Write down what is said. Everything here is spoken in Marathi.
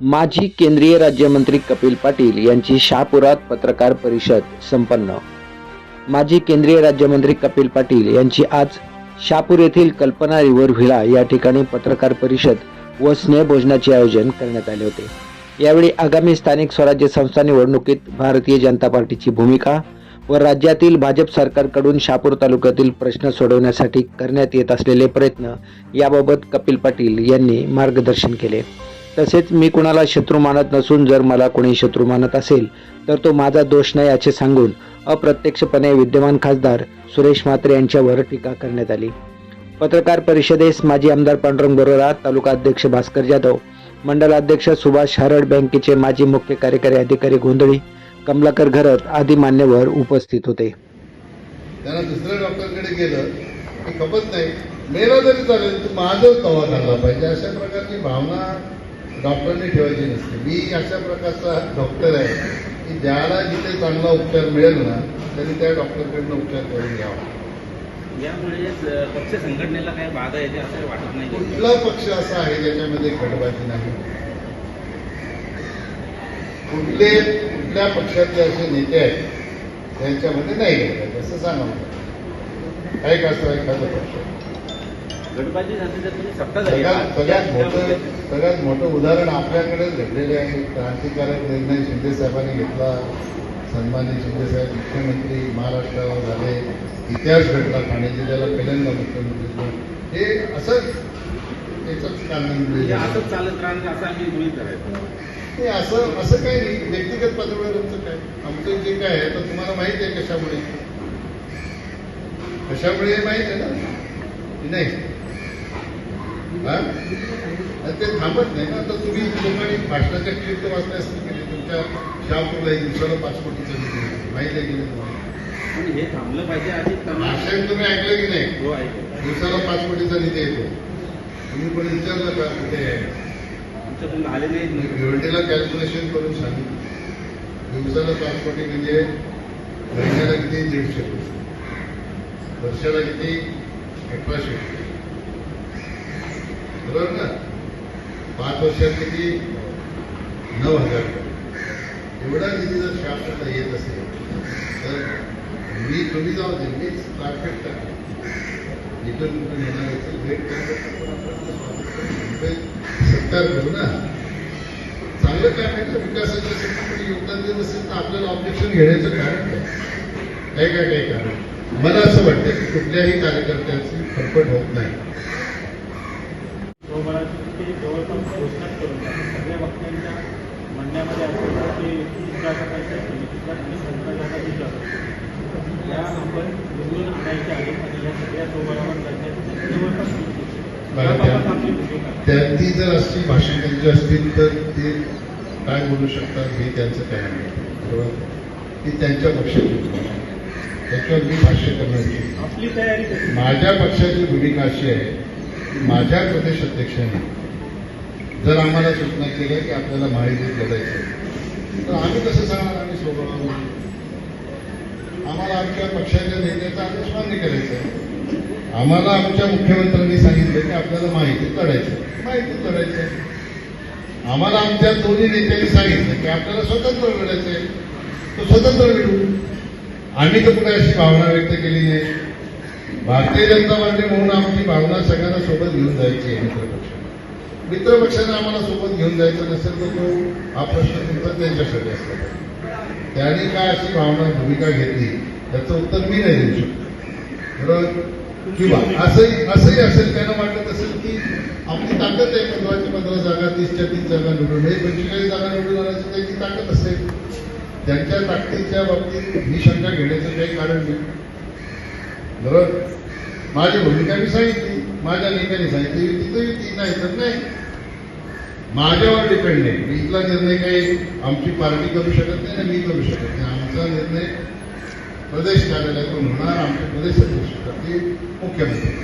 माजी केंद्रीय राज्यमंत्री कपिल पाटील यांची शहापुरात पत्रकार परिषद संपन्न. माजी केंद्रीय राज्यमंत्री कपिल पाटील यांची आज शहापूर येथील कल्पना रिव्हर व्हिला या ठिकाणी पत्रकार परिषद व स्नेहभोजनाचे आयोजन करण्यात आले होते. यावेळी आगामी स्थानिक स्वराज्य संस्था निवडणुकीत भारतीय जनता पार्टीची भूमिका व राज्यातील भाजप सरकारकडून शहापूर तालुक्यातील प्रश्न सोडवण्यासाठी करण्यात येत असलेले प्रयत्न याबाबत कपिल पाटील यांनी मार्गदर्शन केले. तसेच मी कुणाला शत्रू मानत नसून जर मला कोणी शत्रू मानत असेल तर तो माझा दोष नाही असे सांगून अप्रत्यक्षपणे विद्यमान खासदार सुरेश म्हात्रे यांच्यावर टीका करण्यात आली. पत्रकार परिषदेस माजी आमदार पांडुरंग बरोरा तालुका अध्यक्ष भास्कर जाधव मंडलाध्यक्ष सुभाष हरड बँकेचे माजी मुख्य कार्यकारी अधिकारी गोंधळी कमलाकर घरत आदी मान्यवर उपस्थित होते. त्यांना दुसऱ्या डॉक्टरकडे गेलं की खपत नाही. मेला जरी चालेल तू माझंच दवा झाला पाहिजे. अशा प्रकारची भावना डॉक्टरने ठेवायची नसते. मी अशा प्रकारचा डॉक्टर आहे की ज्याला जिथे चांगला उपचार मिळेल ना तरी त्या डॉक्टरकडनं उपचार करून घ्यावा. यामुळे पक्ष संघटनेला काही बाधा येते असं वाटत नाही? कुठला पक्ष असा आहे ज्याच्यामध्ये गटबाजी नाही? कुठले कुठल्या पक्षातले असे नेते आहेत त्यांच्यामध्ये नाही असं सांगा काय का असं एखादं पक्ष. गटबाजी झाली तर तुम्ही सत्ता झाली सगळ्यात मोठं सगळ्यात मोठं उदाहरण आपल्याकडेच घडलेले आहे. क्रांतिकारक निर्णय शिंदे साहेबांनी घेतला. सन्माननीय शिंदे साहेब मुख्यमंत्री महाराष्ट्रावर झाले. इतिहास घडला ठाणे जिल्ह्याला पहिल्यांदा मुख्यमंत्री. हे असंच त्याचंच कारण म्हणजे असंच चालत राहणं असं आम्ही गृहित करायचं हे असं असं काही नाही. व्यक्तिगत पातळीवर आमचं काय? आमचं जे काय आहे तर तुम्हाला माहिती आहे कशामुळे. कशामुळे हे माहिती आहे ना? नाही. ते थांबत नाही ना. तर तुम्ही लोकांनी भाषणाच्या क्लिप तर वाचल्या असतील की नाही? तुमच्या शहापूरला एक दिवसाला पाच कोटीचं. माहिती आहे की नाही हे थांबलं पाहिजे आधी तुम्ही ऐकलं की नाही? हो ऐकलं. दिवसाला पाच कोटीचा निधी येतो. तुम्ही पण विचारलं का कुठे आमच्याकडून आले नाहीत. ना. निवडणुकीला कॅल्क्युलेशन करून सांगितलं. दिवसाला पाच कोटी म्हणजे महिन्याला किती? दीडशे. वर्षाला किती? अठराशे. बरोबर ना पाच वर्षात किती? नऊ हजार एवढा किती जर शासनाला येत असेल तर मी तुम्ही जाऊ दे मीच ताकद टाकेन इथून कुठून येणार असेल भेट सरकार करू ना. चांगलं काय आहे विकासाच्या साठी योगदान देत असेल तर आपल्याला ऑब्जेक्शन घेण्याचं कारण काय? काय काय काय कारण? मला असं वाटतं की कुठल्याही कार्यकर्त्यांची फटफट होत नाही. ते जवळपास घोषणाच करून. सगळ्या वक्त्यांच्या म्हणण्यामध्ये असं होतं की विकासाच्या समितीचा आणि संकल्पना दिला या आपण निवडून आणायच्या आहेत आणि या सगळ्या सोबरावर करण्याची जवळपास बरं, याबाबत त्या- आपली भूमिका आहे. त्या ती जर अशी भाषण त्यांची असतील तर ते काय बोलू शकतात हे त्यांचं काय बरोबर ती त्यांच्या पक्षाची. त्याच्यावर मी भाष्य करणार कशी माझ्या पक्षाची भूमिका अशी आहे माझ्या प्रदेश अध्यक्षांनी जर आम्हाला सूचना केल्या की आपल्याला माहिती लढायचं तर आम्ही कसं सांगणार? आम्ही सोबत आम्हाला आमच्या पक्षाच्या नेत्याचा आदेश मान्य करायचा आहे. आम्हाला आमच्या मुख्यमंत्र्यांनी सांगितलं की आपल्याला माहिती लढायचं माहिती लढायचं आहे. आम्हाला आमच्या दोन्ही नेत्यांनी सांगितलं की आपल्याला स्वतंत्र लढायचं आहे. तर स्वतंत्र मिळू आम्ही तर कुठे अशी भावना व्यक्त केली नाही भारतीय जनता पार्टी म्हणून आमची भावना सगळ्यांना सोबत घेऊन जायची आहे मित्रपक्ष मित्रपक्षाने आम्हाला सोबत घेऊन जायचं नसेल तर तो हा प्रश्न तुमचा त्यांच्यासाठी असला त्याने त्यांनी काय अशी भावना भूमिका घेतली त्याचं उत्तर मी नाही देऊ शकतो. बरोबर? किंवा असंही असंही असेल त्यांना वाटत असेल की आपली ताकद आहे पंधराच्या पंधरा जागा तीसच्या तीस जागा निवडून. हे पंचेचाळीस जागा निवडून आणायची त्यांची ताकद असेल. त्यांच्या ताकदीच्या बाबतीत ही शंका घेण्याचं काही कारण नाही. बरोबर? माझी भूमिका मी सांगितली माझ्या नेत्याने सांगितली तिथं ती नाही तर नाही. माझ्यावर डिपेंड नाही मी इथला निर्णय काही आमची पार्टी करू शकत नाही आणि मी करू शकत नाही. आमचा निर्णय प्रदेश कार्यालयातून होणार आमचे प्रदेश अध्यक्ष करतील मुख्यमंत्री.